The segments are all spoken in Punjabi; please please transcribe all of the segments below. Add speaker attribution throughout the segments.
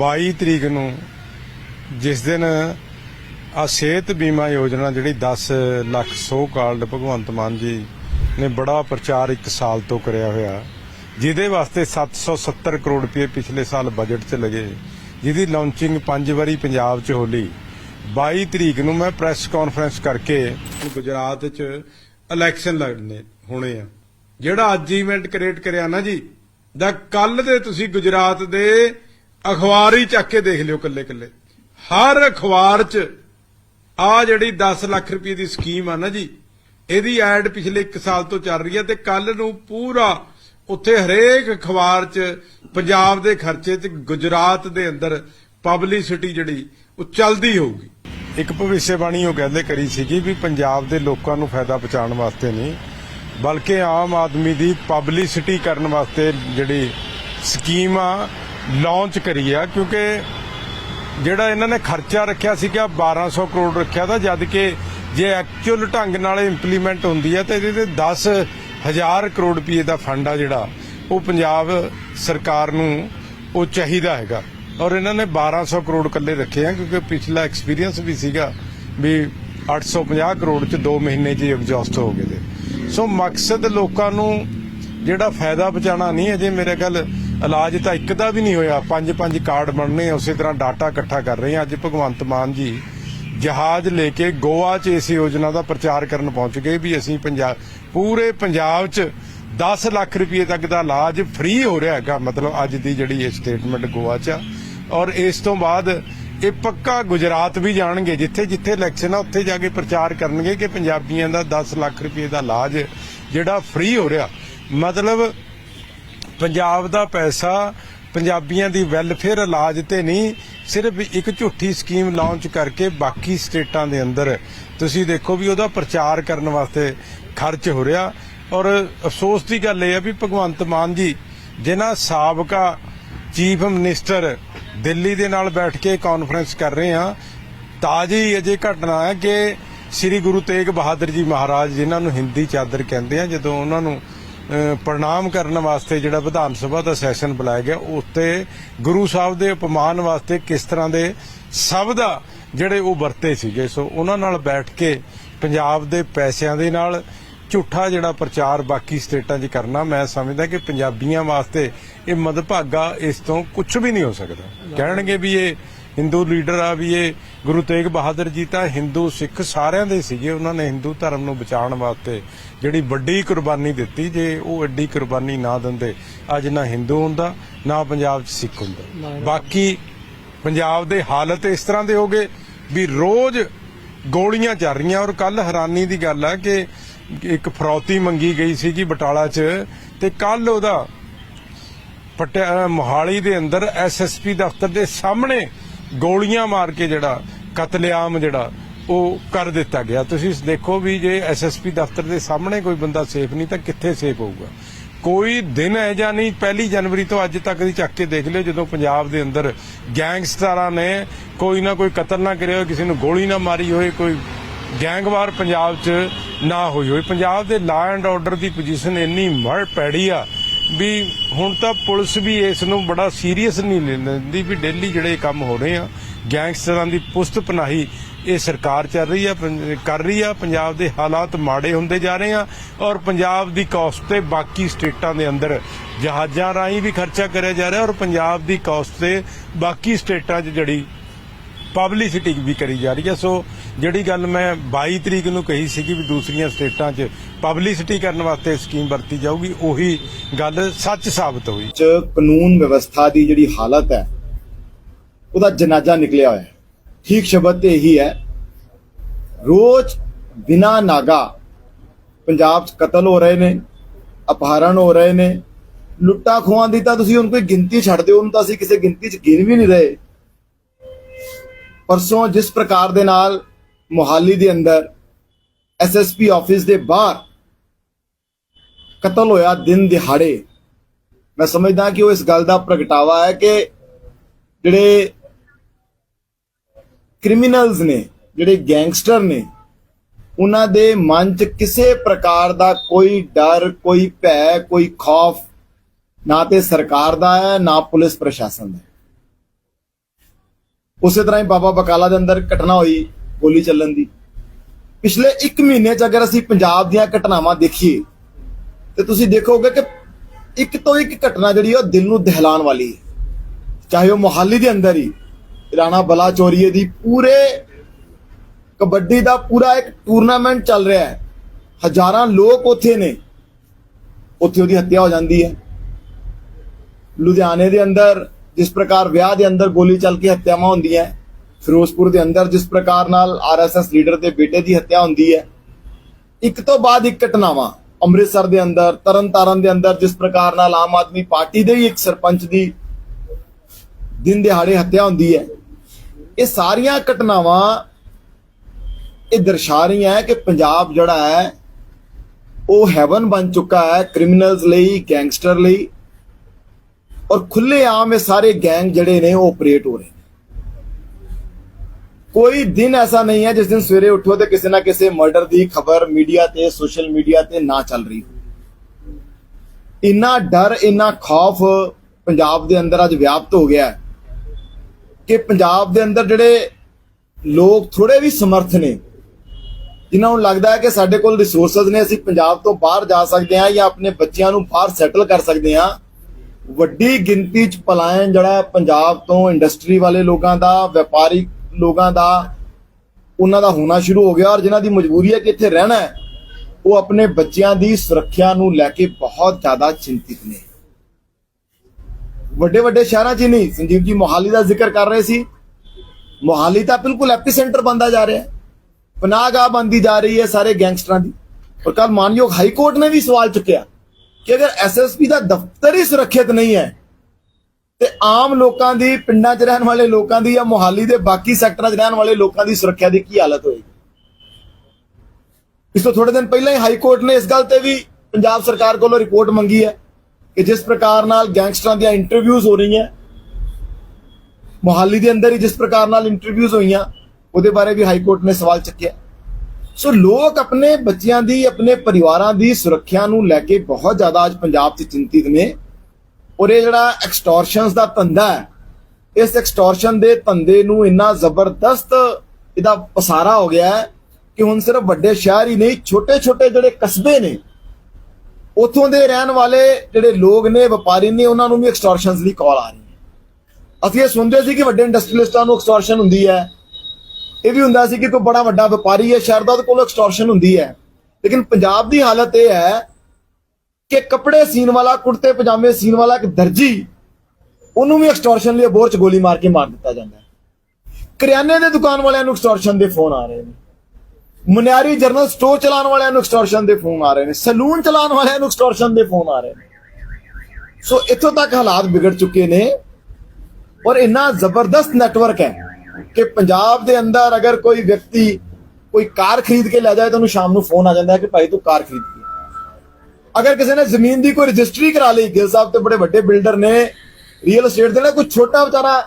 Speaker 1: 22 ਤਰੀਕ ਨੂੰ ਜਿਸ ਦਿਨ ਆ ਸਿਹਤ ਬੀਮਾ ਯੋਜਨਾ ਜਿਹੜੀ 10 ਲੱਖ ਸੋ ਕਾਰਡ ਭਗਵੰਤ ਮਾਨ ਜੀ ਨੇ ਬੜਾ ਪ੍ਰਚਾਰ ਇੱਕ ਸਾਲ ਤੋਂ ਕਰਿਆ ਹੋਇਆ, ਜਿਹਦੇ ਵਾਸਤੇ 770 ਕਰੋੜ ਰੁਪਏ ਪਿਛਲੇ ਸਾਲ ਬਜਟ 'ਚ ਲਗੇ, ਜਿਹਦੀ ਲਾਂਚਿੰਗ ਪੰਜ ਵਾਰੀ ਪੰਜਾਬ 'ਚ ਹੋਲੀ 22 ਤਰੀਕ ਨੂੰ ਮੈਂ ਪ੍ਰੈਸ ਕਾਨਫਰੰਸ ਕਰਕੇ ਗੁਜਰਾਤ 'ਚ ਇਲੈਕਸ਼ਨ ਲੜਨੇ ਹੋਣੇ ਆ। ਜਿਹੜਾ ਅੱਜ ਇਵੈਂਟ ਕ੍ਰੀਏਟ ਕਰਿਆ ਨਾ ਜੀ, ਦਾ ਕੱਲ ਦੇ ਤੁਸੀਂ ਗੁਜਰਾਤ ਦੇ ਅਖਬਾਰ ਹੀ ਚੱਕ ਕੇ ਦੇਖ ਲਿਓ ਕੱਲੇ ਕੱਲੇ ਹਰ ਅਖਬਾਰ 'ਚ ਆ ਜਿਹੜੀ 10 ਲੱਖ ਰੁਪਏ ਦੀ ਸਕੀਮ ਆ ਨਾ ਜੀ, ਇਹਦੀ ਐਡ ਪਿਛਲੇ 1 ਸਾਲ ਤੋਂ ਚੱਲ ਰਹੀ ਹੈ ਤੇ ਕੱਲ ਨੂੰ ਪੂਰਾ ਉੱਥੇ ਹਰੇਕ ਅਖਬਾਰ 'ਚ ਪੰਜਾਬ ਦੇ ਖਰਚੇ 'ਚ, ਗੁਜਰਾਤ ਦੇ ਅੰਦਰ ਪਬਲਿਸਿਟੀ ਜਿਹੜੀ, ਉਹ ਚੱਲਦੀ ਹੋਊਗੀ। ਇੱਕ ਭਵਿੱਖਬਾਣੀ ਉਹ ਕਹਿੰਦੇ ਕਰੀ ਸੀਗੀ ਵੀ ਪੰਜਾਬ ਦੇ ਲੋਕਾਂ ਨੂੰ ਫਾਇਦਾ ਪਹੁੰਚਾਉਣ ਵਾਸਤੇ ਨਹੀਂ, ਬਲਕਿ ਆਮ ਆਦਮੀ ਦੀ ਪਬਲਿਸਿਟੀ ਕਰਨ ਵਾਸਤੇ ਜਿਹੜੀ ਸਕੀਮ ਆ ਲਾਂਚ ਕਰੀ ਆ, ਕਿਉਂਕਿ ਜਿਹੜਾ ਇਹਨਾਂ ਨੇ ਖਰਚਾ ਰੱਖਿਆ ਸੀਗਾ 1200 ਕਰੋੜ ਰੱਖਿਆ ਤਾਂ ਜਦ ਕਿ ਜੇ ਐਕਚੁਅਲ ਢੰਗ ਨਾਲ ਇੰਪਲੀਮੈਂਟ ਹੁੰਦੀ ਹੈ ਤਾਂ ਇਹਦੇ ਤੇ 10000 ਕਰੋੜ ਰੁਪਏ ਦਾ ਫੰਡ ਆ ਜਿਹੜਾ, ਉਹ ਪੰਜਾਬ ਸਰਕਾਰ ਨੂੰ ਉਹ ਚਾਹੀਦਾ ਹੈਗਾ। ਔਰ ਇਹਨਾਂ ਨੇ 1200 ਕਰੋੜ ਕੱਲੇ ਰੱਖੇ ਆ, ਕਿਉਂਕਿ ਪਿਛਲਾ ਐਕਸਪੀਰੀਅੰਸ ਵੀ ਸੀਗਾ ਵੀ 850 ਕਰੋੜ ਚ 2 ਮਹੀਨੇ ਚ ਐਗਜ਼ੌਸਟ ਹੋ ਗਏ ਤੇ ਸੋ ਮਕਸਦ ਲੋਕਾਂ ਨੂੰ ਜਿਹੜਾ ਫਾਇਦਾ ਪਹੁੰਚਾਉਣਾ ਨਹੀਂ, ਅਜੇ ਮੇਰੇ ਗੱਲ ਇਲਾਜ ਤਾਂ ਇੱਕ ਦਾ ਵੀ ਨਹੀਂ ਹੋਇਆ। ਪੰਜ ਪੰਜ ਕਾਰਡ ਬਣਨੇ, ਉਸੇ ਤਰ੍ਹਾਂ ਡਾਟਾ ਇਕੱਠਾ ਕਰ ਰਹੇ ਆ ਅੱਜ ਭਗਵੰਤ ਮਾਨ ਜੀ ਜਹਾਜ਼ ਲੈ ਕੇ ਗੋਆ 'ਚ ਇਸ ਯੋਜਨਾ ਦਾ ਪ੍ਰਚਾਰ ਕਰਨ ਪਹੁੰਚ ਗਏ ਵੀ ਅਸੀਂ ਪੰਜਾਬ ਪੂਰੇ ਪੰਜਾਬ 'ਚ 10 ਲੱਖ ਰੁਪਏ ਤੱਕ ਦਾ ਇਲਾਜ ਫ੍ਰੀ ਹੋ ਰਿਹਾ ਹੈਗਾ। ਮਤਲਬ ਅੱਜ ਦੀ ਜਿਹੜੀ ਇਹ ਸਟੇਟਮੈਂਟ ਗੋਆ 'ਚ ਆ। ਔਰ ਇਸ ਤੋਂ ਬਾਅਦ ਇਹ ਪੱਕਾ ਗੁਜਰਾਤ ਵੀ ਜਾਣਗੇ। ਜਿੱਥੇ ਜਿੱਥੇ ਇਲੈਕਸ਼ਨ ਆ, ਉੱਥੇ ਜਾ ਕੇ ਪ੍ਰਚਾਰ ਕਰਨਗੇ ਕਿ ਪੰਜਾਬੀਆਂ ਦਾ 10 ਲੱਖ ਰੁਪਏ ਦਾ ਇਲਾਜ ਜਿਹੜਾ ਫ੍ਰੀ ਹੋ ਰਿਹਾ। ਮਤਲਬ ਪੰਜਾਬ ਦਾ ਪੈਸਾ ਪੰਜਾਬੀਆਂ ਦੀ ਵੈਲਫੇਅਰ ਇਲਾਜ ਤੇ ਨਹੀਂ, ਸਿਰਫ ਇੱਕ ਝੂਠੀ ਸਕੀਮ ਲਾਂਚ ਕਰਕੇ ਬਾਕੀ ਸਟੇਟਾਂ ਦੇ ਅੰਦਰ। ਤੁਸੀਂ ਦੇਖੋ ਵੀ ਉਹਦਾ ਪ੍ਰਚਾਰ ਕਰਨ ਵਾਸਤੇ ਖਰਚ ਹੋ ਰਿਹਾ। ਔਰ ਅਫਸੋਸ ਦੀ ਗੱਲ ਇਹ ਹੈ ਵੀ ਭਗਵੰਤ ਮਾਨ ਜੀ, ਜਿਨ੍ਹਾਂ ਸਾਬਕਾ ਚੀਫ ਮਿਨਿਸਟਰ ਦਿੱਲੀ ਦੇ ਨਾਲ ਬੈਠ ਕੇ ਕਾਨਫਰੰਸ ਕਰ ਰਹੇ ਆ, ਤਾਜੀ ਅਜੇ ਘਟਨਾ ਹੈ ਕਿ ਸ੍ਰੀ ਗੁਰੂ ਤੇਗ ਬਹਾਦਰ ਜੀ ਮਹਾਰਾਜ, ਜਿਨ੍ਹਾਂ ਨੂੰ ਹਿੰਦੀ ਚਾਦਰ ਕਹਿੰਦੇ ਆ, ਜਦੋਂ ਉਹਨਾਂ ਨੂੰ ਪ੍ਰਣਾਮ ਕਰਨ ਵਾਸਤੇ ਜਿਹੜਾ ਵਿਧਾਨ ਸਭਾ ਦਾ ਸੈਸ਼ਨ ਬੁਲਾਇਆ ਗਿਆ, ਉੱਤੇ ਗੁਰੂ ਸਾਹਿਬ ਦੇ ਅਪਮਾਨ ਵਾਸਤੇ ਕਿਸ ਤਰ੍ਹਾਂ ਦੇ ਸ਼ਬਦ ਆ ਜਿਹੜੇ ਉਹ ਵਰਤੇ ਸੀਗੇ, ਸੋ ਉਹਨਾਂ ਨਾਲ ਬੈਠ ਕੇ ਪੰਜਾਬ ਦੇ ਪੈਸਿਆਂ ਦੇ ਨਾਲ ਝੂਠਾ ਜਿਹੜਾ ਪ੍ਰਚਾਰ ਬਾਕੀ ਸਟੇਟਾਂ 'ਚ ਕਰਨਾ, ਮੈਂ ਸਮਝਦਾ ਕਿ ਪੰਜਾਬੀਆਂ ਵਾਸਤੇ ਇਹ ਮਦਭਾਗਾ ਇਸ ਤੋਂ ਕੁਝ ਵੀ ਨਹੀਂ ਹੋ ਸਕਦਾ। ਕਹਿਣਗੇ ਵੀ ਇਹ ਹਿੰਦੂ ਲੀਡਰ ਆ ਵੀ ਇਹ ਗੁਰੂ ਤੇਗ ਬਹਾਦਰ ਜੀ ਤਾਂ ਹਿੰਦੂ ਸਿੱਖ ਸਾਰਿਆਂ ਦੇ ਸੀਗੇ ਉਹਨਾਂ ਨੇ ਹਿੰਦੂ ਧਰਮ ਨੂੰ ਬਚਾਉਣ ਵਾਸਤੇ ਜਿਹੜੀ ਵੱਡੀ ਕੁਰਬਾਨੀ ਦਿੱਤੀ ਜੇ ਉਹ ਐਡੀ ਕੁਰਬਾਨੀ ਨਾ ਦਿੰਦੇ ਅੱਜ ਨਾ ਹਿੰਦੂ ਹੁੰਦਾ ਨਾ ਪੰਜਾਬ 'ਚ ਸਿੱਖ ਹੁੰਦਾ। ਬਾਕੀ ਪੰਜਾਬ ਦੇ ਹਾਲਤ ਇਸ ਤਰ੍ਹਾਂ ਦੇ ਹੋ ਗਏ ਵੀ ਰੋਜ਼ ਗੋਲੀਆਂ ਚੱਲ ਰਹੀਆਂ ਔਰ ਕੱਲ ਹੈਰਾਨੀ ਦੀ ਗੱਲ ਆ ਕਿ ਇੱਕ ਫਰੌਤੀ ਮੰਗੀ ਗਈ ਸੀਗੀ ਬਟਾਲਾ 'ਚ ਤੇ ਕੱਲ ਉਹਦਾ ਪਟਿਆ ਮੋਹਾਲੀ ਦੇ ਅੰਦਰ ਐਸਐਸਪੀ ਦਫ਼ਤਰ ਦੇ ਸਾਹਮਣੇ ਗੋਲੀਆਂ ਮਾਰ ਕੇ ਜਿਹੜਾ ਕਤਲੇਆਮ ਜਿਹੜਾ ਉਹ ਕਰ ਦਿੱਤਾ ਗਿਆ। ਤੁਸੀਂ ਦੇਖੋ ਵੀ ਜੇ ਐਸਐਸਪੀ ਦਫ਼ਤਰ ਦੇ ਸਾਹਮਣੇ ਕੋਈ ਬੰਦਾ ਸੇਫ ਨਹੀਂ, ਤਾਂ ਕਿੱਥੇ ਸੇਫ ਹੋਊਗਾ? ਕੋਈ ਦਿਨ ਹੈ ਜਾਂ ਨਹੀਂ, ਪਹਿਲੀ ਜਨਵਰੀ ਤੋਂ ਅੱਜ ਤੱਕ ਦੀ ਚੱਕ ਕੇ ਦੇਖ ਲਿਓ, ਜਦੋਂ ਪੰਜਾਬ ਦੇ ਅੰਦਰ ਗੈਂਗਸਟਰਾਂ ਨੇ ਕੋਈ ਨਾ ਕੋਈ ਕਤਲ ਨਾ ਕਰਿਆ ਹੋਵੇ ਕਿਸੇ ਨੂੰ ਗੋਲੀ ਨਾ ਮਾਰੀ ਹੋਏ, ਕੋਈ ਗੈਂਗਵਾਰ ਪੰਜਾਬ 'ਚ ਨਾ ਹੋਈ ਹੋਈ ਪੰਜਾਬ ਦੇ law and order the position ਇੰਨੀ ਮੜ ਪੈੜੀ ਆ ਵੀ ਹੁਣ ਤਾਂ ਪੁਲਿਸ ਵੀ ਇਸ ਨੂੰ ਬੜਾ ਸੀਰੀਅਸ ਨਹੀਂ ਲੈਂਦੀ ਵੀ ਡੇਲੀ ਜਿਹੜੇ ਕੰਮ ਹੋ ਰਹੇ ਆ ਗੈਂਗਸਟਰਾਂ ਦੀ ਪੁਸਤ ਪਨਾਹੀ ਇਹ ਸਰਕਾਰ ਚੱਲ ਰਹੀ ਆ ਕਰ ਰਹੀ ਆ, ਪੰਜਾਬ ਦੇ ਹਾਲਾਤ ਮਾੜੇ ਹੁੰਦੇ ਜਾ ਰਹੇ ਆ ਔਰ ਪੰਜਾਬ ਦੀ ਕਾਸਟ ਤੇ ਬਾਕੀ ਸਟੇਟਾਂ ਦੇ ਅੰਦਰ ਜਹਾਜ਼ਾਂ ਰਾਹੀਂ ਵੀ ਖਰਚਾ ਕਰਿਆ ਜਾ ਰਿਹਾ ਔਰ ਪੰਜਾਬ ਦੀ ਕਾਸਟ ਤੇ ਬਾਕੀ ਸਟੇਟਾਂ 'ਚ ਜਿਹੜੀ ਪਬਲਿਸਿਟੀ ਵੀ ਕਰੀ ਜਾ ਰਹੀ ਹੈ ਸੋ ਜਿਹੜੀ ਗੱਲ ਮੈਂ 22 ਤਰੀਕ ਨੂੰ ਕਹੀ ਸੀਗੀ ਵੀ ਦੂਸਰੀਆਂ ਸਟੇਟਾਂ 'ਚ ਪਬਲਿਸਿਟੀ ਕਰਨ ਵਾਸਤੇ ਸਕੀਮ ਵਰਤੀ ਜਾਊਗੀ, ਉਹੀ ਗੱਲ ਸੱਚ ਸਾਬਤ ਹੋਈ।
Speaker 2: ਚ ਕਾਨੂੰਨ ਵਿਵਸਥਾ ਦੀ ਜਿਹੜੀ ਹਾਲਤ ਹੈ, ਉਹਦਾ ਜਨਾਜ਼ਾ ਨਿਕਲਿਆ ਹੋਇਆ ਹੈ। ਠੀਕ ਸ਼ਬਦ ਤੇ ਇਹੀ ਹੈ, ਰੋਜ਼ ਬਿਨਾ ਨਾਗਾ ਪੰਜਾਬ 'ਚ ਕਤਲ ਹੋ ਰਹੇ ਨੇ, ਅਪਹਰਣ ਹੋ ਰਹੇ ਨੇ, ਲੁੱਟਾ ਖੋਹਾਂ ਦੀ ਤਾਂ ਤੁਸੀਂ ਹੁਣ ਕੋਈ ਗਿਣਤੀ ਛੱਡ ਦਿਓ, ਉਹਨੂੰ ਤਾਂ ਅਸੀਂ ਕਿਸੇ ਗਿਣਤੀ 'ਚ ਗਿਣ ਵੀ ਨਹੀਂ ਰਹੇ। ਪਰਸੋਂ ਜਿਸ ਪ੍ਰਕਾਰ ਦੇ ਨਾਲ ਮੁਹਾਲੀ ਦੇ ਅੰਦਰ ਐਸਐਸਪੀ ਆਫਿਸ ਦੇ ਬਾਹਰ ਕਤਲ ਹੋਇਆ ਦਿਨ ਦਿਹਾੜੇ। ਮੈਂ ਸਮਝਦਾ ਕਿ ਉਹ ਇਸ ਗੱਲ ਦਾ ਪ੍ਰਗਟਾਵਾ ਹੈ ਕਿ ਜਿਹੜੇ ਕ੍ਰਿਮੀਨਲਸ ਨੇ, ਜਿਹੜੇ ਗੈਂਗਸਟਰ ਨੇ, ਉਹਨਾਂ ਦੇ ਮਨ 'ਚ ਕਿਸੇ ਪ੍ਰਕਾਰ ਦਾ ਕੋਈ ਡਰ, ਕੋਈ ਭੈ, ਕੋਈ ਖੌਫ ਨਾ ਤੇ ਸਰਕਾਰ ਦਾ ਹੈ, ਨਾ ਪੁਲਿਸ ਪ੍ਰਸ਼ਾਸਨ ਦਾ ਉਸੇ ਤਰ੍ਹਾਂ ਹੀ ਬਾਬਾ ਬਕਾਲਾ ਦੇ ਅੰਦਰ ਘਟਨਾ ਹੋਈ। ਗੋਲੀ ਚੱਲਣ ਦੀ। ਪਿਛਲੇ 1 ਮਹੀਨੇ ਚ ਅਗਰ ਅਸੀਂ ਪੰਜਾਬ ਦੀਆਂ ਘਟਨਾਵਾਂ ਦੇਖੀਏ, ਤੇ ਤੁਸੀਂ ਦੇਖੋਗੇ ਕਿ ਇੱਕ ਤੋਂ ਇੱਕ ਘਟਨਾ ਜਿਹੜੀ ਆ, ਉਹ ਦਿਲ ਨੂੰ ਦਹਿਲਾਣ ਵਾਲੀ ਹੈ। ਚਾਹੇ ਉਹ ਮੁਹਾਲੀ ਦੇ ਅੰਦਰ ਹੀ, ਰਾਣਾ ਬਲਾ ਚੋਰੀਏ ਦੀ ਪੂਰੇ ਕਬੱਡੀ ਦਾ ਪੂਰਾ ਇੱਕ ਟੂਰਨਾਮੈਂਟ ਚੱਲ ਰਿਹਾ ਹੈ। ਹਜ਼ਾਰਾਂ ਲੋਕ ਉੱਥੇ ਨੇ। ਉੱਥੇ ਉਹਦੀ ਹੱਤਿਆ ਹੋ ਜਾਂਦੀ ਹੈ। ਲੁਧਿਆਣੇ ਦੇ ਅੰਦਰ, ਜਿਸ ਪ੍ਰਕਾਰ ਵਿਆਹ ਦੇ ਅੰਦਰ ਗੋਲੀ ਚੱਲ ਕੇ ਹੱਤਿਆਵਾਂ ਹੁੰਦੀਆਂ ਫਿਰੋਜ਼ਪੁਰ ਦੇ ਅੰਦਰ, ਜਿਸ ਪ੍ਰਕਾਰ ਨਾਲ ਆਰਐਸਐਸ ਲੀਡਰ ਦੇ ਬੇਟੇ ਦੀ ਹੱਤਿਆ ਹੁੰਦੀ ਹੈ। ਇੱਕ ਤੋਂ ਬਾਅਦ ਇੱਕ ਘਟਨਾਵਾਂ ਅੰਮ੍ਰਿਤਸਰ ਦੇ ਅੰਦਰ, ਤਰਨਤਾਰਨ ਦੇ ਅੰਦਰ, ਜਿਸ ਪ੍ਰਕਾਰ ਨਾਲ ਆਮ ਆਦਮੀ ਪਾਰਟੀ ਦੇ ਹੀ ਇੱਕ ਸਰਪੰਚ ਦੀ ਦਿਨ ਦਿਹਾੜੇ ਹੱਤਿਆ ਹੁੰਦੀ ਹੈ। ਇਹ ਸਾਰੀਆਂ ਘਟਨਾਵਾਂ ਇਹ ਦਰਸਾ ਰਹੀਆਂ ਹੈ ਕਿ ਪੰਜਾਬ ਜਿਹੜਾ ਹੈ, ਉਹ ਹੈਵਨ ਬਣ ਚੁੱਕਾ ਹੈ ਕ੍ਰਿਮੀਨਲਸ ਲਈ, ਗੈਂਗਸਟਰ ਲਈ ਔਰ ਖੁੱਲੇ ਆਮ ਇਹ ਸਾਰੇ ਗੈਂਗ ਜਿਹੜੇ ਨੇ, ਉਹ ਆਪਰੇਟ ਹੋ ਰਹੇ ਨੇ। ਕੋਈ ਦਿਨ ਐਸਾ ਨਹੀਂ ਹੈ ਜਿਸ ਦਿਨ ਸਵੇਰੇ ਉੱਠੋ ਤੇ ਕਿਸੇ ਨਾ ਕਿਸੇ ਮਰਡਰ ਦੀ ਖਬਰ ਮੀਡੀਆ ਤੇ ਸੋਸ਼ਲ ਮੀਡੀਆ ਤੇ ਨਾ ਚੱਲ ਰਹੀ ਇੰਨਾ ਡਰ, ਇੰਨਾ ਖੌਫ ਪੰਜਾਬ ਦੇ ਅੰਦਰ ਅੱਜ ਵਿਆਪਤ ਹੋ ਗਿਆ ਹੈ ਕਿ ਪੰਜਾਬ ਦੇ ਅੰਦਰ ਜਿਹੜੇ ਲੋਕ ਥੋੜੇ ਵੀ ਸਮਰਥ ਨੇ, ਜਿਨ੍ਹਾਂ ਨੂੰ ਲੱਗਦਾ ਹੈ ਕਿ ਸਾਡੇ ਕੋਲ ਰਿਸੋਰਸਸ ਨੇ, ਅਸੀਂ ਪੰਜਾਬ ਤੋਂ ਬਾਹਰ ਜਾ ਸਕਦੇ ਹਾਂ ਜਾਂ ਆਪਣੇ ਬੱਚਿਆਂ ਨੂੰ ਬਾਹਰ ਸੈਟਲ ਕਰ ਸਕਦੇ ਹਾਂ, ਵੱਡੀ ਗਿਣਤੀ ਚ ਪਲਾਇਨ ਜਿਹੜਾ ਪੰਜਾਬ ਤੋਂ ਇੰਡਸਟਰੀ ਵਾਲੇ ਲੋਕਾਂ ਦਾ, ਵਪਾਰੀ ਲੋਕਾਂ ਦਾ, ਉਹਨਾਂ ਦਾ ਹੋਣਾ ਸ਼ੁਰੂ ਹੋ ਗਿਆ ਔਰ ਜਿਨ੍ਹਾਂ ਦੀ ਮਜਬੂਰੀ ਹੈ ਕਿ ਇੱਥੇ ਰਹਿਣਾ ਹੈ, ਉਹ ਆਪਣੇ ਬੱਚਿਆਂ ਦੀ ਸੁਰੱਖਿਆ ਨੂੰ ਲੈ ਕੇ ਬਹੁਤ ਜ਼ਿਆਦਾ ਚਿੰਤਿਤ ਨੇ। ਵੱਡੇ ਵੱਡੇ ਸ਼ਹਿਰਾਂ 'ਚ ਹੀ ਨਹੀਂ ਸੰਜੀਵ ਜੀ ਮੋਹਾਲੀ ਦਾ ਜ਼ਿਕਰ ਕਰ ਰਹੇ ਸੀ। ਮੋਹਾਲੀ ਤਾਂ ਬਿਲਕੁਲ ਐਪੀਸੈਂਟਰ ਬੰਦਾ ਜਾ ਰਿਹਾ ਹੈ। ਪਨਾਹਗਾਹ ਬੰਦੀ ਜਾ ਰਹੀ ਹੈ ਸਾਰੇ ਗੈਂਗਸਟਰਾਂ ਦੀ। ਔਰ ਕੱਲ ਮਾਨਯੋਗ ਹਾਈ ਕੋਰਟ ਨੇ ਵੀ ਸਵਾਲ ਚੁੱਕਿਆ ਕਿ ਅਗਰ ਐਸਐਸਪੀ ਦਾ ਦਫ਼ਤਰ ਹੀ ਸੁਰੱਖਿਅਤ ਨਹੀਂ ਹੈ ਤੇ ਆਮ ਲੋਕਾਂ ਦੀ, ਪਿੰਡਾਂ 'ਚ ਰਹਿਣ ਵਾਲੇ ਲੋਕਾਂ ਦੀ ਜਾਂ ਮੁਹਾਲੀ ਦੇ ਬਾਕੀ ਸੈਕਟਰਾਂ 'ਚ ਰਹਿਣ ਵਾਲੇ ਲੋਕਾਂ ਦੀ ਸੁਰੱਖਿਆ ਦੀ ਕੀ ਹਾਲਤ ਹੋਏਗੀ? ਇਸ ਤੋਂ ਥੋੜੇ ਦਿਨ ਪਹਿਲਾਂ ਹੀ ਹਾਈ ਕੋਰਟ ਨੇ ਇਸ ਗੱਲ ਤੇ ਵੀ ਪੰਜਾਬ ਸਰਕਾਰ ਕੋਲੋਂ ਰਿਪੋਰਟ ਮੰਗੀ ਹੈ ਕਿ ਜਿਸ ਪ੍ਰਕਾਰ ਨਾਲ ਗੈਂਗਸਟਰਾਂ ਦੀਆਂ ਇੰਟਰਵਿਊਜ਼ ਹੋ ਰਹੀਆਂ, ਮੁਹਾਲੀ ਦੇ ਅੰਦਰ ਹੀ ਜਿਸ ਪ੍ਰਕਾਰ ਨਾਲ ਇੰਟਰਵਿਊਜ਼ ਹੋਈਆਂ, ਉਹਦੇ ਬਾਰੇ ਵੀ ਹਾਈ ਕੋਰਟ ਨੇ ਸਵਾਲ ਚੱਕਿਆ। ਸੋ ਲੋਕ ਆਪਣੇ ਬੱਚਿਆਂ ਦੀ, ਆਪਣੇ ਪਰਿਵਾਰਾਂ ਦੀ ਸੁਰੱਖਿਆ ਨੂੰ ਲੈ ਕੇ ਬਹੁਤ ਜ਼ਿਆਦਾ ਅੱਜ ਪੰਜਾਬ 'ਚ ਚਿੰਤਿਤ ਨੇ। ਔਰ ਇਹ ਜਿਹੜਾ ਐਕਸਟੋਰਸ਼ਨਸ ਦਾ ਧੰਦਾ ਹੈ, ਇਸ ਐਕਸਟੋਰਸ਼ਨ ਦੇ ਧੰਦੇ ਨੂੰ ਇੰਨਾ ਜ਼ਬਰਦਸਤ ਇਹਦਾ ਪਸਾਰਾ ਹੋ ਗਿਆ ਹੈ ਕਿ ਹੁਣ ਸਿਰਫ ਵੱਡੇ ਸ਼ਹਿਰ ਹੀ ਨਹੀਂ, ਛੋਟੇ-ਛੋਟੇ ਜਿਹੜੇ ਕਸਬੇ ਨੇ, ਉਥੋਂ ਦੇ ਰਹਿਣ ਵਾਲੇ ਜਿਹੜੇ ਲੋਕ ਨੇ, ਵਪਾਰੀ ਨੇ, ਉਹਨਾਂ ਨੂੰ ਵੀ ਐਕਸਟੋਰਸ਼ਨਸ ਦੀ ਕਾਲ ਆ ਰਹੀ ਹੈ। ਅਸੀਂ ਇਹ ਸੁਣਦੇ ਸੀ ਕਿ ਵੱਡੇ ਇੰਡਸਟਰੀਲਿਸਟਾਂ ਨੂੰ ਐਕਸਟੋਰਸ਼ਨ ਹੁੰਦੀ ਹੈ। ਇਹ ਵੀ ਹੁੰਦਾ ਸੀ ਕਿ ਕੋਈ ਬੜਾ ਵੱਡਾ ਵਪਾਰੀ ਹੈ, ਸ਼ਹਿਰ ਦਾ ਉਹਦੇ ਕੋਲ ਐਕਸਟੋਰਸ਼ਨ ਹੁੰਦੀ ਹੈ। ਲੇਕਿਨ ਪੰਜਾਬ ਦੀ ਹਾਲਤ ਇਹ ਹੈ ਕਿ ਕੱਪੜੇ ਸੀਨ ਵਾਲਾ, ਕੁੜਤੇ, ਪਜਾਮੇ ਸੀਨ ਵਾਲਾ ਇੱਕ ਦਰਜੀ, ਉਹਨੂੰ ਵੀ ਐਕਸਟੋਰਸ਼ਨ ਲਈ ਬੋਰ ਚ ਗੋਲੀ ਮਾਰ ਕੇ ਮਾਰ ਦਿੱਤਾ ਜਾਂਦਾ ਹੈ। ਕਰਿਆਨੇ ਦੇ ਦੁਕਾਨ ਵਾਲਿਆਂ ਨੂੰ ਐਕਸਟੋਰਸ਼ਨ ਦੇ ਫੋਨ ਆ ਰਹੇ ਨੇ। ਮਨਿਆਰੀ ਜਰਨਲ ਸਟੋਰ ਚਲਾਉਣ ਵਾਲਿਆਂ ਨੂੰ ਐਕਸਟੋਰਸ਼ਨ ਦੇ ਫੋਨ ਆ ਰਹੇ ਨੇ। ਸਲੂਨ ਚਲਾਉਣ ਵਾਲਿਆਂ ਨੂੰ ਐਕਸਟੋਰਸ਼ਨ ਦੇ ਫੋਨ ਆ ਰਹੇ ਨੇ। ਸੋ ਇੱਥੋਂ ਤੱਕ ਹਾਲਾਤ ਵਿਗੜ ਚੁੱਕੇ ਨੇ ਔਰ ਇੰਨਾ ਜ਼ਬਰਦਸਤ ਨੈਟਵਰਕ ਹੈ ਕਿ ਪੰਜਾਬ ਦੇ ਅੰਦਰ ਅਗਰ ਕੋਈ ਵਿਅਕਤੀ ਕੋਈ ਕਾਰ ਖਰੀਦ ਕੇ ਲੈ ਜਾਏ ਤਾਂ ਉਹਨੂੰ ਸ਼ਾਮ ਨੂੰ ਫੋਨ ਆ ਜਾਂਦਾ ਹੈ ਕਿ ਭਾਈ ਤੂੰ ਕਾਰ ਖਰੀਦ ਅਗਰ ਕਿਸੇ ਨੇ ਜ਼ਮੀਨ ਦੀ ਕੋਈ ਰਜਿਸਟਰੀ ਕਰਾ ਲਈ, ਗਿੱਲ ਸਾਹਿਬ ਤੇ ਬੜੇ ਵੱਡੇ ਬਿਲਡਰ ਨੇ ਰੀਅਲ ਏਸਟੇਟ ਦੇ ਨਾਲ ਕੋਈ ਛੋਟਾ ਵਿਚਾਰਾ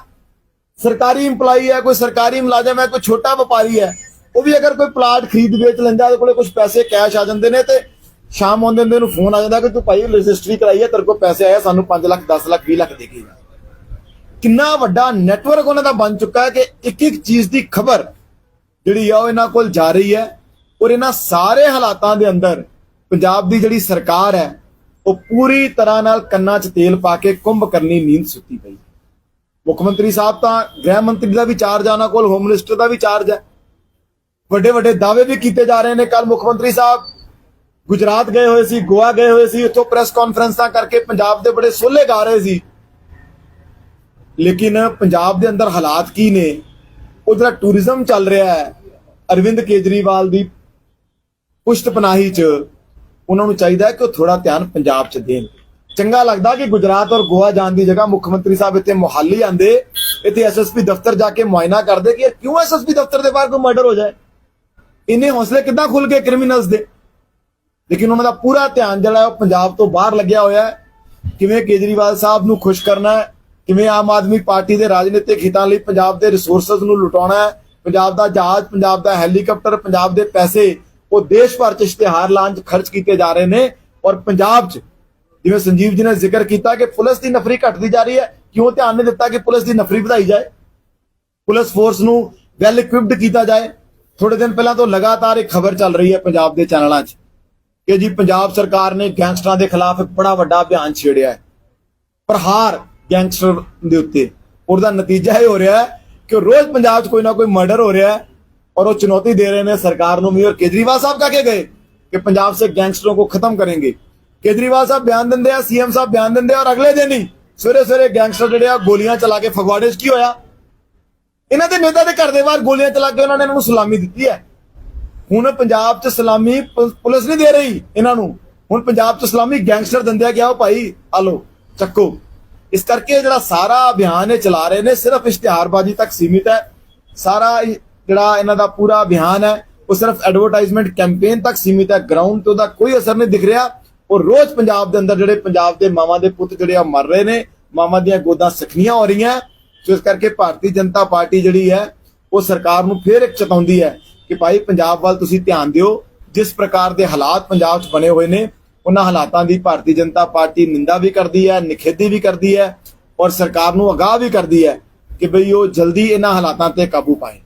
Speaker 2: ਸਰਕਾਰੀ EMPLOYE ਹੈ, ਕੋਈ ਸਰਕਾਰੀ ਮੁਲਾਜ਼ਮ ਹੈ, ਕੋਈ ਛੋਟਾ ਵਪਾਰੀ ਹੈ, ਉਹ ਵੀ ਅਗਰ ਕੋਈ ਪਲਾਟ ਖਰੀਦ ਵੇਚ ਲੈਂਦਾ, ਉਹਦੇ ਕੋਲੇ ਕੁਝ ਪੈਸੇ ਕੈਸ਼ ਆ ਜਾਂਦੇ ਨੇ ਤੇ ਸ਼ਾਮ ਆਉਂਦੇ ਹੁੰਦੇ ਨੂੰ ਫੋਨ ਆ ਜਾਂਦਾ ਕਿ ਤੂੰ ਭਾਈ ਰਜਿਸਟਰੀ ਕਰਾਈ ਹੈ, ਤੇਰੇ ਕੋਲ ਪੈਸੇ ਆਏ ਸਾਨੂੰ 5 ਲੱਖ 10 ਲੱਖ 20 ਲੱਖ ਦੇ ਕੇ ਕਿੰਨਾ ਵੱਡਾ ਨੈਟਵਰਕ ਉਹਨਾਂ ਦਾ ਬਣ ਚੁੱਕਾ ਹੈ ਕਿ ਇੱਕ ਇੱਕ ਚੀਜ਼ ਦੀ ਖਬਰ ਜਿਹੜੀ ਆ ਉਹ ਇਹਨਾਂ ਕੋਲ ਜਾ ਰਹੀ ਹੈ ਔਰ ਇਹਨਾਂ ਸਾਰੇ ਹਾਲਾਤਾਂ ਦੇ ਅੰਦਰ ਪੰਜਾਬ ਦੀ ਜਿਹੜੀ ਸਰਕਾਰ ਹੈ, ਉਹ ਪੂਰੀ ਤਰ੍ਹਾਂ ਨਾਲ ਕੰਨਾਂ 'ਚ ਤੇਲ ਪਾ ਕੇ ਕੁੰਭ ਕਰਨੀ ਨੀਂਦ ਸੁੱਤੀ ਪਈ। ਮੁੱਖ ਮੰਤਰੀ ਸਾਹਿਬ ਤਾਂ ਗ੍ਰਹਿ ਮੰਤਰੀ ਦਾ ਵੀ ਚਾਰਜ ਆ, ਉਹਨਾਂ ਕੋਲ ਹੋਮ ਮਿਨਿਸਟਰ ਦਾ ਵੀ ਚਾਰਜ ਹੈ। ਵੱਡੇ ਵੱਡੇ ਦਾਅਵੇ ਵੀ ਕੀਤੇ ਜਾ ਰਹੇ ਨੇ ਕੱਲ ਮੁੱਖ ਮੰਤਰੀ ਸਾਹਿਬ। ਗੁਜਰਾਤ ਗਏ ਹੋਏ ਸੀ, ਗੋਆ ਗਏ ਹੋਏ ਸੀ, ਉੱਥੋਂ ਪ੍ਰੈਸ ਕਾਨਫਰੰਸਾਂ ਕਰਕੇ ਪੰਜਾਬ ਦੇ ਬੜੇ ਸੋਲੇ ਗਾ ਰਹੇ ਸੀ। ਲੇਕਿਨ ਪੰਜਾਬ ਦੇ ਅੰਦਰ ਹਾਲਾਤ ਕੀ ਨੇ? ਉਹ ਜਿਹੜਾ ਟੂਰਿਜ਼ਮ ਚੱਲ ਰਿਹਾ ਹੈ, ਅਰਵਿੰਦ ਕੇਜਰੀਵਾਲ ਦੀ ਪੁਸ਼ਤ ਪਨਾਹੀ ਚ ਉਹਨਾਂ ਨੂੰ ਚਾਹੀਦਾ ਹੈ ਕਿ ਉਹ ਥੋੜਾ ਧਿਆਨ ਪੰਜਾਬ ਚ ਦੇਣ। ਚੰਗਾ ਲੱਗਦਾ ਕਿ ਗੁਜਰਾਤ ਔਰ ਗੋਆ ਜਾਣ ਦੀ ਜਗ੍ਹਾ ਮੁੱਖ ਮੰਤਰੀ ਸਾਹਿਬ ਇੱਥੇ ਮੁਹਾਲੀ ਆਂਦੇ ਇੱਥੇ ਐਸਐਸਪੀ ਦਫ਼ਤਰ ਜਾ ਕੇ ਮੁਆਇਨਾ ਕਰਦੇ ਕਿ ਕਿਉਂ ਐਸਐਸਪੀ ਦਫ਼ਤਰ ਦੇ ਬਾਹਰ ਕੋਈ ਮਰਡਰ ਹੋ ਜਾਏ? ਇੰਨੇ ਹੌਸਲੇ ਕਿੱਦਾਂ ਖੁੱਲ ਗਏ ਕ੍ਰਿਮੀਨਲਸ ਦੇ? ਲੇਕਿਨ ਉਹਨਾਂ ਦਾ ਪੂਰਾ ਧਿਆਨ ਜਿਹੜਾ ਉਹ ਪੰਜਾਬ ਤੋਂ ਬਾਹਰ ਲੱਗਿਆ ਹੋਇਆ ਹੈ। ਕਿਵੇਂ ਕੇਜਰੀਵਾਲ ਸਾਹਿਬ ਨੂੰ ਖੁਸ਼ ਕਰਨਾ ਹੈ? ਕਿਵੇਂ ਆਮ ਆਦਮੀ ਪਾਰਟੀ ਦੇ ਰਾਜਨੀਤਿਕ ਹਿੱਤਾਂ ਲਈ ਪੰਜਾਬ ਦੇ ਰਿਸੋਰਸਸ ਨੂੰ ਲੁਟਾਉਣਾ ਹੈ? ਪੰਜਾਬ ਦਾ ਜਹਾਜ਼, ਪੰਜਾਬ ਦਾ ਹੈਲੀਕਾਪਟਰ, ਪੰਜਾਬ ਦੇ ਪੈਸੇ ਉਹ ਦੇਸ਼ ਭਰ ਚ ਇਸ਼ਤਿਹਾਰ ਲਾਉਣ 'ਚ ਖਰਚ ਕੀਤੇ ਜਾ ਰਹੇ ਨੇ ਔਰ ਪੰਜਾਬ 'ਚ, ਜਿਵੇਂ ਸੰਜੀਵ ਜੀ ਨੇ ਜ਼ਿਕਰ ਕੀਤਾ ਕਿ ਪੁਲਿਸ ਦੀ ਨਫਰੀ ਘਟਦੀ ਜਾ ਰਹੀ ਹੈ, ਕਿਉਂ ਧਿਆਨ ਨਹੀਂ ਦਿੱਤਾ ਕਿ ਪੁਲਿਸ ਦੀ ਨਫਰੀ ਵਧਾਈ ਜਾਏ? ਪੁਲਿਸ ਫੋਰਸ ਨੂੰ ਵੈਲ ਇਕਵਿਪਡ ਕੀਤਾ ਜਾਏ। ਥੋੜੇ ਦਿਨ ਪਹਿਲਾਂ ਤੋਂ ਲਗਾਤਾਰ ਇੱਕ ਖਬਰ ਚੱਲ ਰਹੀ ਹੈ ਪੰਜਾਬ ਦੇ ਚੈਨਲਾਂ 'ਚ ਕਿ ਜੀ ਪੰਜਾਬ ਸਰਕਾਰ ਨੇ ਗੈਂਗਸਟਰਾਂ ਦੇ ਖਿਲਾਫ ਇੱਕ ਬੜਾ ਵੱਡਾ ਅਭਿਆਨ ਛੇੜਿਆ ਹੈ। ਪ੍ਰਹਾਰ ਗੈਂਗਸਟਰ ਦੇ ਉੱਤੇ। ਉਹਦਾ ਨਤੀਜਾ ਇਹ ਹੋ ਰਿਹਾ ਹੈ ਕਿ ਰੋਜ਼ ਪੰਜਾਬ 'ਚ ਕੋਈ ਨਾ ਕੋਈ ਮਰਡਰ ਹੋ ਰਿਹਾ ਹੈ। और वो चुनौती दे रहे हैं सरकार ਨੂੰ ਵੀ और केजरीवाल साहब का के गए कि पंजाब से गैंगस्टरों को खत्म करेंगे केजरीवाल साहब बयान ਦਿੰਦੇ ਆ ਸੀਐਮ ਸਾਹਿਬ ਬਿਆਨ ਦਿੰਦੇ ਆ ਔਰ ਅਗਲੇ ਦਿਨ ਹੀ ਸਵੇਰੇ ਸਵੇਰੇ ਗੈਂਗਸਟਰ ਜਿਹੜੇ ਆ ਗੋਲੀਆਂ ਚਲਾ ਕੇ ਫਗਵਾੜੇ 'ਚ ਕੀ ਹੋਇਆ ਇਹਨਾਂ ਦੇ ਨੇਤਾ ਦੇ ਘਰ ਦੇ ਬਾਹਰ ਗੋਲੀਆਂ ਚਲਾ ਕੇ ਉਹਨਾਂ ਨੇ ਇਹਨਾਂ ਨੂੰ ਸਲਾਮੀ ਦਿੱਤੀ ਹੈ ਹੁਣ ਪੰਜਾਬ 'ਚ ਸਲਾਮੀ ਪੁ- ਪੁਲਿਸ ਨਹੀਂ ਦੇ ਰਹੀ ਇਹਨਾਂ ਨੂੰ ਹੁਣ ਪੰਜਾਬ 'ਚ ਸਲਾਮੀ ਗੈਂਗਸਟਰ ਦਿੰਦੇ ਆ ਕਿ ਆਓ ਭਾਈ ਆ ਲਓ ਚੱਕੋ ਇਸ ਕਰਕੇ ਜਿਹੜਾ ਸਾਰਾ ਅਭਿਆਨ ਇਹ ਚਲਾ ਰਹੇ ਨੇ ਸਿਰਫ ਇਸ਼ਤਿਹਾਰਬਾਜ਼ੀ ਤੱਕ ਸੀਮਿਤ ਹੈ ਸਾਰਾ ਇਹ ਜਿਹੜਾ ਇਹਨਾਂ ਦਾ ਪੂਰਾ ਅਭਿਆਨ ਹੈ, ਉਹ ਸਿਰਫ ਐਡਵਰਟਾਈਜ਼ਮੈਂਟ ਕੈਂਪੇਨ ਤੱਕ ਸੀਮਿਤ ਹੈ ਗਰਾਊਂਡ ਤੇ ਉਹਦਾ ਕੋਈ ਅਸਰ ਨਹੀਂ ਦਿਖ ਰਿਹਾ। ਔਰ ਰੋਜ਼ ਪੰਜਾਬ ਦੇ ਅੰਦਰ ਜਿਹੜੇ ਪੰਜਾਬ ਦੇ ਮਾਵਾਂ ਦੇ ਪੁੱਤ ਜਿਹੜੇ ਆ ਮਰ ਰਹੇ ਨੇ, ਮਾਵਾਂ ਦੀਆਂ ਗੋਦਾਂ ਸਖਣੀਆਂ ਹੋ ਰਹੀਆਂ। ਸੋ ਇਸ ਕਰਕੇ ਭਾਰਤੀ ਜਨਤਾ ਪਾਰਟੀ ਜਿਹੜੀ ਹੈ, ਉਹ ਸਰਕਾਰ ਨੂੰ ਫੇਰ ਇੱਕ ਚਤਾਉਂਦੀ ਹੈ ਕਿ ਭਾਈ ਪੰਜਾਬ ਵੱਲ ਤੁਸੀਂ ਧਿਆਨ ਦਿਓ। ਜਿਸ ਪ੍ਰਕਾਰ ਦੇ ਹਾਲਾਤ ਪੰਜਾਬ 'ਚ ਬਣੇ ਹੋਏ ਨੇ, ਉਹਨਾਂ ਹਾਲਾਤਾਂ ਦੀ ਭਾਰਤੀ ਜਨਤਾ ਪਾਰਟੀ ਨਿੰਦਾ ਵੀ ਕਰਦੀ ਹੈ, ਨਿਖੇਧੀ ਵੀ ਕਰਦੀ ਹੈ ਔਰ ਸਰਕਾਰ ਨੂੰ ਅਗਾਹ ਵੀ ਕਰਦੀ ਹੈ ਕਿ ਭਈ ਉਹ ਜਲਦੀ ਇਹਨਾਂ ਹਾਲਾਤਾਂ ਤੇ ਕਾਬੂ ਪਾਏ।